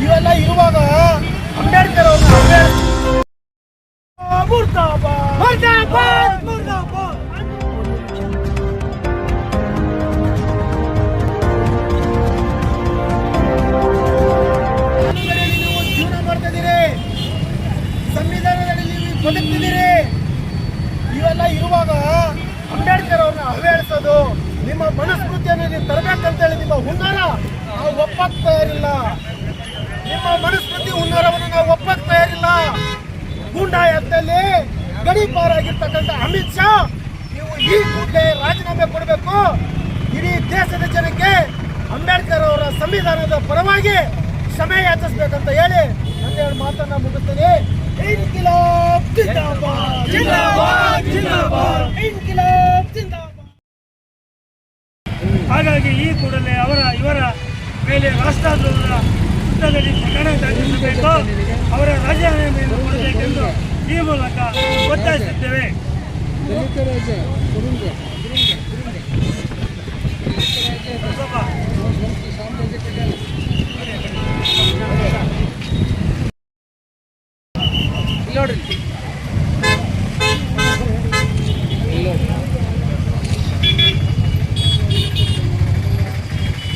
ಇವೆಲ್ಲ ಇರುವಾಗ ಅಂಬೇಡ್ಕರ್ ಜೀವನ ಮಾಡ್ತಾ ಇದ್ದೀರಿ ಸಂವಿಧಾನದಲ್ಲಿ ಇವೆಲ್ಲ ಇರುವಾಗ ಅಂಬೇಡ್ಕರ್ ಅವ್ರನ್ನ ಅವೇಳಿಸೋದು ನಿಮ್ಮ ಮನಸ್ಮೃತಿಯನ್ನು ನೀವು ತರಬೇಕಂತೇಳಿ ನಿಮ್ಮ ಹುನ್ನಾರ ನಾವು ಒಪ್ಪಕ್ಕೆ ತಯಾರಿಲ್ಲ ನಿಮ್ಮ ಮನುಸ್ಮೃತಿ ಹುನ್ನಾರವನ್ನು ನಾವು ಒಪ್ಪಕ್ಕೆ ತಯಾರಿಲ್ಲ ಗೂಂಡಾಯತ್ತಲ್ಲಿ ಗಡೀಪಾರಾಗಿರ್ತಕ್ಕಂಥ ಅಮಿತ್ ಶಾ ನೀವು ಈ ಕೂಡಲೇ ರಾಜೀನಾಮೆ ಕೊಡಬೇಕು. ಇಡೀ ದೇಶದ ಜನಕ್ಕೆ ಅಂಬೇಡ್ಕರ್ ಅವರ ಸಂವಿಧಾನದ ಪರವಾಗಿ ಕ್ಷಮೆ ಯಾಚಿಸ್ಬೇಕಂತ ಹೇಳಿ ನನ್ನ ಎರಡು ಮಾತನ್ನ ಮುಗಿಸ್ತೇನೆ. ಇನ್ಕಿಲಾಬ್ ಜಿಂದಾಬಾದ್. ಜಿಂದಾಬಾದ್ ಜಿಂದಾಬಾದ್. ಇನ್ಕಿಲಾಬ್ ಜಿಂದಾಬಾದ್. ಹಾಗಾಗಿ ಈ ಕೂಡಲೇ ಅವರ ಇವರ ಮೇಲೆ ರಾಷ್ಟ್ರದ್ರೋಹದ ಯುದ್ಧದಲ್ಲಿ ಪ್ರಕರಣ ದಾಖಲಿಸಬೇಕು. ಅವರ ರಾಜೀನಾಮೆಯನ್ನು ಕೊಡಬೇಕೆಂದು ಈ ಮೂಲಕ ಒತ್ತಾಯಿಸುತ್ತೇವೆ. ಸ್ವಲ್ಪ